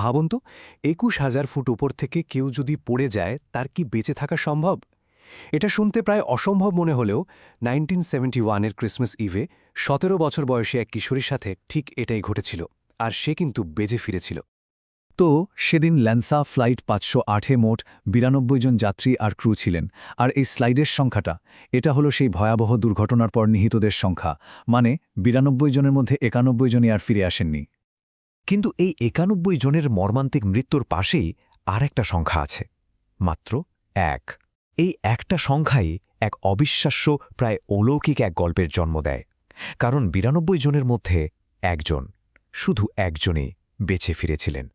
ভাবুন তো, একুশ হাজার ফুট উপর থেকে কেউ যদি পড়ে যায়, তার কি বেঁচে থাকা সম্ভব? এটা শুনতে প্রায় অসম্ভব মনে হলেও নাইনটিন সেভেন্টি ওয়ানের ক্রিসমাস ইভে সতেরো বছর বয়সে এক কিশোরীর সাথে ঠিক এটাই ঘটেছিল, আর সে কিন্তু বেজে ফিরেছিল। তো সেদিন ল্যান্সা ফ্লাইট পাঁচশো আটে মোট বিরানব্বই জন যাত্রী আর ক্রু ছিলেন, আর এই স্লাইডের সংখ্যাটা, এটা হলো সেই ভয়াবহ দুর্ঘটনার পর নিহিতদের সংখ্যা মানে বিরানব্বই জনের মধ্যে একানব্বই জনই আর ফিরে আসেননি। কিন্তু এই একানব্বই জনের মর্মান্তিক মৃত্যুর পাশেই আর একটা সংখ্যা আছে, মাত্র এক। এই একটা সংখ্যাই এক অবিশ্বাস্য, প্রায় অলৌকিক এক গল্পের জন্ম দেয়। কারণ বিরানব্বই জনের মধ্যে একজন, শুধু একজনই বেছে ফিরেছিলেন।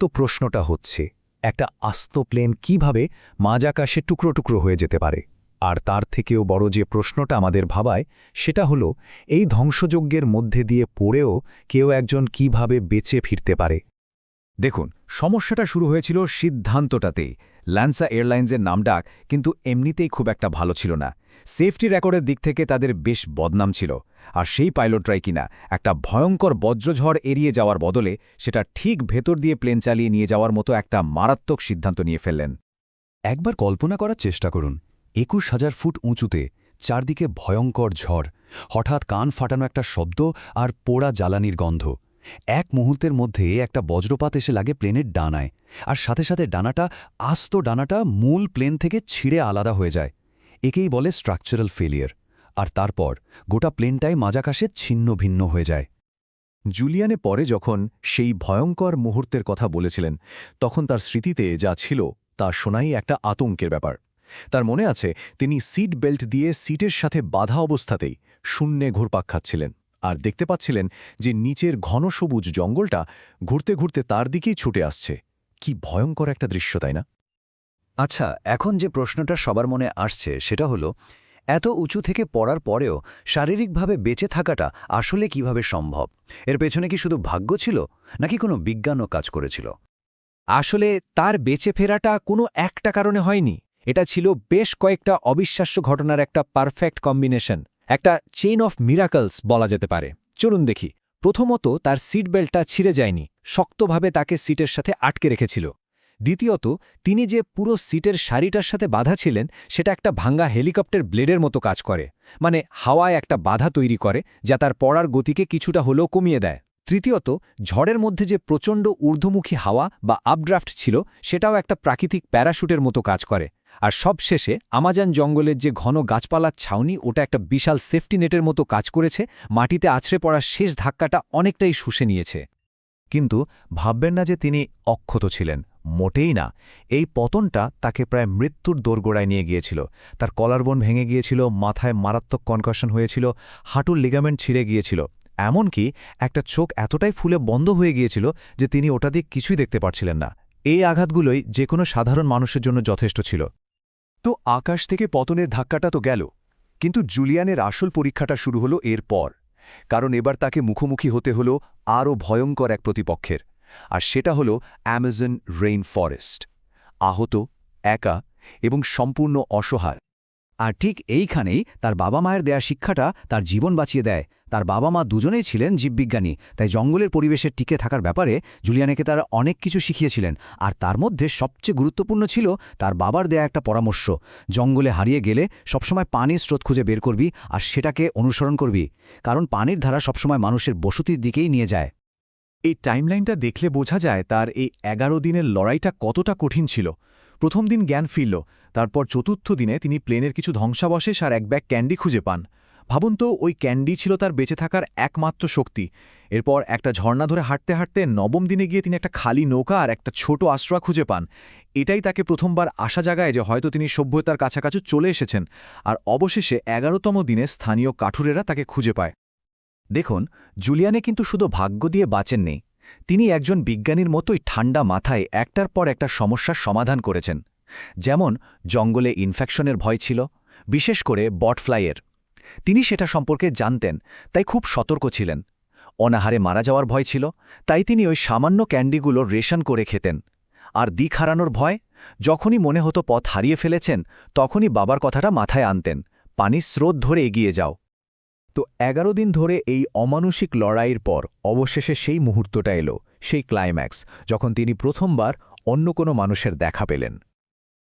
তো প্রশ্নটা হচ্ছে, একটা আস্ত প্লেন কীভাবে মাঝ আকাশে টুকরো টুকরো হয়ে যেতে পারে? আর তার থেকেও বড় যে প্রশ্নটা আমাদের ভাবায়, সেটা হলো, এই ধ্বংসযজ্ঞের মধ্যে দিয়ে পড়েও কেউ একজন কীভাবে বেঁচে ফিরতে পারে? দেখুন, সমস্যাটা শুরু হয়েছিল সিদ্ধান্তটাতেই। ল্যান্সা এয়ারলাইন্সের নামডাক কিন্তু এমনিতেই খুব একটা ভালো ছিল না। সেফটি রেকর্ডের দিক থেকে তাদের বেশ বদনাম ছিল। আর সেই পাইলটরাই কিনা একটা ভয়ঙ্কর বজ্রঝড় এড়িয়ে যাওয়ার বদলে সেটা ঠিক ভেতর দিয়ে প্লেন চালিয়ে নিয়ে যাওয়ার মতো একটা মারাত্মক সিদ্ধান্ত নিয়ে ফেললেন। একবার কল্পনা করার চেষ্টা করুন। একুশ হাজার ফুট উঁচুতে চারদিকে ভয়ঙ্কর ঝড়, হঠাৎ কান ফাটানো একটা শব্দ আর পোড়া জ্বালানির গন্ধ। এক মুহূর্তের মধ্যে একটা বজ্রপাত এসে লাগে প্লেনের ডানায় আর সাথে সাথে ডানাটা, আস্ত ডানাটা মূল প্লেন থেকে ছিঁড়ে আলাদা হয়ে যায়। একেই বলে স্ট্রাকচারাল ফেলিয়ার আর তারপর গোটা প্লেনটাই মাজাকাশে ছিন্ন ভিন্ন হয়ে যায়। জুলিয়ানে পরে যখন সেই ভয়ঙ্কর মুহূর্তের কথা বলেছিলেন, তখন তার স্মৃতিতে যা ছিল তা শোনাই একটা আতঙ্কের ব্যাপার। তার মনে আছে তিনি সিট বেল্ট দিয়ে সিটের সাথে বাধা অবস্থাতেই শূন্যে ঘুরপাক খাচ্ছিলেন। আর দেখতে পাচ্ছিলেন যে নিচের ঘন সবুজ জঙ্গলটা ঘুরতে ঘুরতে তার দিকেই ছুটে আসছে। কি ভয়ঙ্কর একটা দৃশ্য তাই না? আচ্ছা এখন যে প্রশ্নটা সবার মনে আসছে সেটা হলো এত উঁচু থেকে পড়ার পরেও শারীরিকভাবে বেঁচে থাকাটা আসলে কীভাবে সম্ভব? এর পেছনে কি শুধু ভাগ্য ছিল নাকি কোনো বিজ্ঞানও কাজ করেছিল? আসলে তার বেঁচে ফেরাটা কোনো একটা কারণে হয়নি। এটা ছিল বেশ কয়েকটা অবিশ্বাস্য ঘটনার একটা পারফেক্ট কম্বিনেশন, একটা চেইন অফ মিরাকলস বলা যেতে পারে। চলুন দেখি, প্রথমত তার সিট বেল্টটা ছিঁড়ে যায়নি, শক্তভাবে তাকে সিটের সাথে আটকে রেখেছিল। দ্বিতীয়ত, তিনি যে পুরো সিটের শাড়িটার সাথে বাধা ছিলেন, সেটা একটা ভাঙ্গা হেলিকপ্টার ব্লেডের মতো কাজ করে মানে হাওয়ায় একটা বাধা তৈরি করে, যা তার পড়ার গতিকে কিছুটা হলেও কমিয়ে দেয়। তৃতীয়ত, ঝড়ের মধ্যে যে প্রচণ্ড ঊর্ধ্বমুখী হাওয়া বা আপড্রাফট ছিল, সেটাও একটা প্রাকৃতিক প্যারাশুটের মতো কাজ করে। আর সবশেষে, আমাজান জঙ্গলের যে ঘন গাছপালার ছাউনি, ওটা একটা বিশাল সেফটি নেটের মতো কাজ করেছে, মাটিতে আছড়ে পড়ার শেষ ধাক্কাটা অনেকটাই শুষে নিয়েছে। কিন্তু ভাববেন না যে তিনি অক্ষত ছিলেন, মোটেই না। এই পতনটা তাকে প্রায় মৃত্যুর দোরগোড়ায় নিয়ে গিয়েছিল। তার কলারবোন ভেঙে গিয়েছিল, মাথায় মারাত্মক কনকশন হয়েছিল, হাঁটুর লিগামেন্ট ছিঁড়ে গিয়েছিল। এমনকি একটা চোখ এতটাই ফুলে বন্ধ হয়ে গিয়েছিল যে তিনি ওটা দিয়ে কিছুই দেখতে পারছিলেন না। এই আঘাতগুলোই যে কোনো সাধারণ মানুষের জন্য যথেষ্ট ছিল। তো আকাশ থেকে পতনের ধাক্কাটা তো গেল, কিন্তু জুলিয়ানের আসল পরীক্ষাটা শুরু হলো এরপর কারণ এবার তাকে মুখোমুখি হতে হল আরও ভয়ঙ্কর এক প্রতিপক্ষের, আর সেটা হল অ্যামাজন রেইন ফরেস্ট। আহত, একা এবং সম্পূর্ণ অসহায়। আর ঠিক এইখানেই তার বাবা মায়ের দেয়া শিক্ষাটা তার জীবন বাঁচিয়ে দেয় তার বাবা মা দুজনেই ছিলেন জীববিজ্ঞানী, তাই জঙ্গলের পরিবেশে টিকে থাকার ব্যাপারে জুলিয়ানেকে তারা অনেক কিছু শিখিয়েছিলেন। আর তার মধ্যে সবচেয়ে গুরুত্বপূর্ণ ছিল তার বাবার দেয়া একটা পরামর্শ, জঙ্গলে হারিয়ে গেলে সবসময় পানির স্রোত খুঁজে বের করবি আর সেটাকে অনুসরণ করবি, কারণ পানির ধারা সবসময় মানুষের বসতির দিকেই নিয়ে যায়। এই টাইমলাইনটা দেখলে বোঝা যায় তার এই এগারো দিনের লড়াইটা কতটা কঠিন ছিল। প্রথম দিন জ্ঞান ফিরল, তারপর চতুর্থ দিনে তিনি প্লেনের কিছু ধ্বংসাবশেষ আর এক ব্যাগ ক্যান্ডি খুঁজে পান। ভাবুন তো, ওই ক্যান্ডি ছিল তার বেঁচে থাকার একমাত্র শক্তি। এরপর একটা ঝর্ণা ধরে হাঁটতে হাঁটতে নবম দিনে গিয়ে তিনি একটা খালি নৌকা আর একটা ছোট আশ্রয় খুঁজে পান। এটাই তাকে প্রথমবার আশা জাগায় যে হয়তো তিনি সভ্যতার কাছাকাছি চলে এসেছেন আর অবশেষে এগারোতম দিনে স্থানীয় কাঠুরেরা তাকে খুঁজে পায়। দেখুন, জুলিয়ানে কিন্তু শুধু ভাগ্য দিয়ে বাঁচেননি, তিনি একজন বিজ্ঞানীর মতোই ঠান্ডা মাথায় একটার পর একটা সমস্যার সমাধান করেছেন। যেমন, জঙ্গলে ইনফেকশনের ভয় ছিল, বিশেষ করে বটফ্লাইয়ের। তিনি সেটা সম্পর্কে জানতেন, তাই খুব সতর্ক ছিলেন। অনাহারে মারা যাওয়ার ভয় ছিল, তাই তিনি ওই সামান্য ক্যান্ডিগুলো রেশন করে খেতেন। আর দিক হারানোর ভয়, যখনই মনে হতো পথ হারিয়ে ফেলেছেন, তখনই বাবার কথাটা মাথায় আনতেন, পানির স্রোত ধরে এগিয়ে যাও। তো এগারো দিন ধরে এই অমানুষিক লড়াইয়ের পর অবশেষে সেই মুহূর্তটা এলো, সেই ক্লাইম্যাক্স যখন তিনি প্রথমবার অন্য কোনো মানুষের দেখা পেলেন।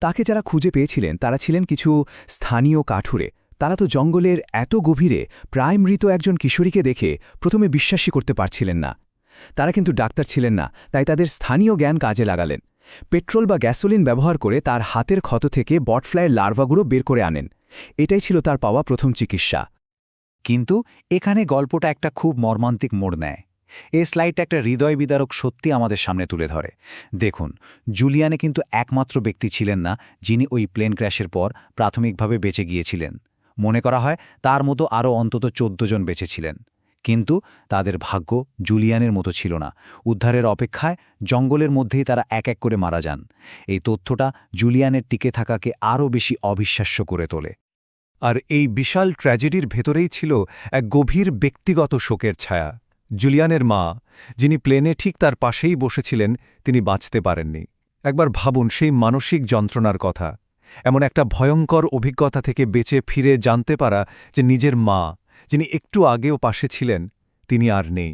তাকে যারা খুঁজে পেয়েছিলেন, তারা ছিলেন কিছু স্থানীয় কাঠুরে তারা তো জঙ্গলের এত গভীরে প্রায় মৃত একজন কিশোরীকে দেখে প্রথমে বিশ্বাসই করতে পারছিলেন না। তারা কিন্তু ডাক্তার ছিলেন না, তাই তাদের স্থানীয় জ্ঞান কাজে লাগালেন। পেট্রোল বা গ্যাসোলিন ব্যবহার করে তার হাতের ক্ষত থেকে বটফ্লাইয়ের লার্ভাগুলো বের করে আনেন। এটাই ছিল তার পাওয়া প্রথম চিকিৎসা। কিন্তু এখানে গল্পটা একটা খুব মর্মান্তিক মোড় নেয়। এই স্লাইডটা একটা হৃদয় বিদারক সত্যি আমাদের সামনে তুলে ধরে। দেখুন, জুলিয়ানে কিন্তু একমাত্র ব্যক্তি ছিলেন না যিনি ওই প্লেন ক্র্যাশের পর প্রাথমিকভাবে বেঁচে গিয়েছিলেন। মনে করা হয় তার মতো আরও অন্তত চোদ্দ জন বেঁচেছিলেন কিন্তু তাদের ভাগ্য জুলিয়ানের মতো ছিল না। উদ্ধারের অপেক্ষায় জঙ্গলের মধ্যেই তারা এক এক করে মারা যান। এই তথ্যটা জুলিয়ানের টিকে থাকাকে আরও বেশি অবিশ্বাস্য করে তোলে। আর এই বিশাল ট্র্যাজেডির ভেতরেই ছিল এক গভীর ব্যক্তিগত শোকের ছায়া। জুলিয়ানের মা, যিনি প্লেনে ঠিক তার পাশেই বসেছিলেন, তিনি বাঁচতে পারেননি। একবার ভাবুন সেই মানসিক যন্ত্রণার কথা। এমন একটা ভয়ঙ্কর অভিজ্ঞতা থেকে বেঁচে ফিরে জানতে পারা যে নিজের মা, যিনি একটু আগেও পাশে ছিলেন, তিনি আর নেই।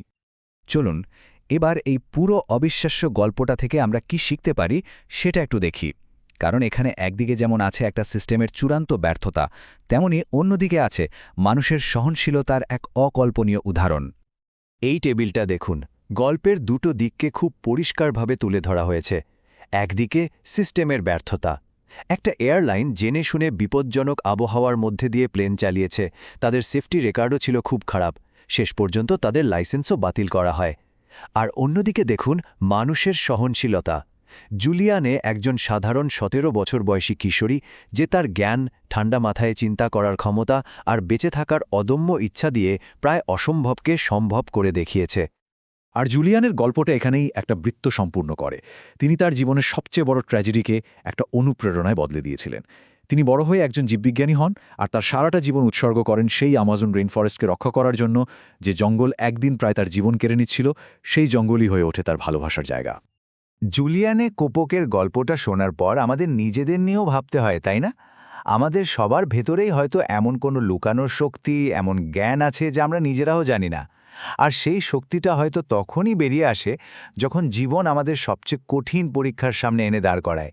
চলুন, এবার এই পুরো অবিশ্বাস্য গল্পটা থেকে আমরা কি শিখতে পারি সেটা একটু দেখি। কারণ এখানে একদিকে যেমন আছে একটা সিস্টেমের চূড়ান্ত ব্যর্থতা, তেমনি অন্যদিকে আছে মানুষের সহনশীলতার এক অকল্পনীয় উদাহরণ। এই টেবিলটা দেখুন, গল্পের দুটো দিককে খুব পরিষ্কারভাবে তুলে ধরা হয়েছে। একদিকে সিস্টেমের ব্যর্থতা একটা এয়ারলাইন জেনে শুনে বিপজ্জনক আবহাওয়ার মধ্যে দিয়ে প্লেন চালিয়েছে। তাদের সেফটি রেকর্ডও ছিল খুব খারাপ। শেষ পর্যন্ত তাদের লাইসেন্সও বাতিল করা হয়। আর অন্যদিকে দেখুন, মানুষের সহনশীলতা। জুলিয়ানে একজন সাধারণ সতেরো বছর বয়সী কিশোরী, যে তার জ্ঞান, ঠান্ডা মাথায় চিন্তা করার ক্ষমতা আর বেঁচে থাকার অদম্য ইচ্ছা দিয়ে প্রায় অসম্ভবকে সম্ভব করে দেখিয়েছে। আর জুলিয়ানের গল্পটা এখানেই একটা বৃত্ত সম্পূর্ণ করে। তিনি তার জীবনের সবচেয়ে বড় ট্র্যাজেডিকে একটা অনুপ্রেরণায় বদলে দিয়েছিলেন। তিনি বড় হয়ে একজন জীববিজ্ঞানী হন আর তার সারাটা জীবন উৎসর্গ করেন সেই আমাজন রেইনফরেস্টকে রক্ষা করার জন্য যে জঙ্গল একদিন প্রায় তার জীবন কেড়ে নিচ্ছিল, সেই জঙ্গলই হয়ে ওঠে তার ভালোবাসার জায়গা। জুলিয়ানে কোপোকের গল্পটা শোনার পর আমাদের নিজেদের নিয়েও ভাবতে হয়, তাই না? আমাদের সবার ভেতরেই হয়তো এমন কোনো লুকানোর শক্তি, এমন জ্ঞান আছে যা আমরা নিজেরাও জানি না। আর সেই শক্তিটা হয়তো তখনই বেরিয়ে আসে যখন জীবন আমাদের সবচেয়ে কঠিন পরীক্ষার সামনে এনে দাঁড় করায়।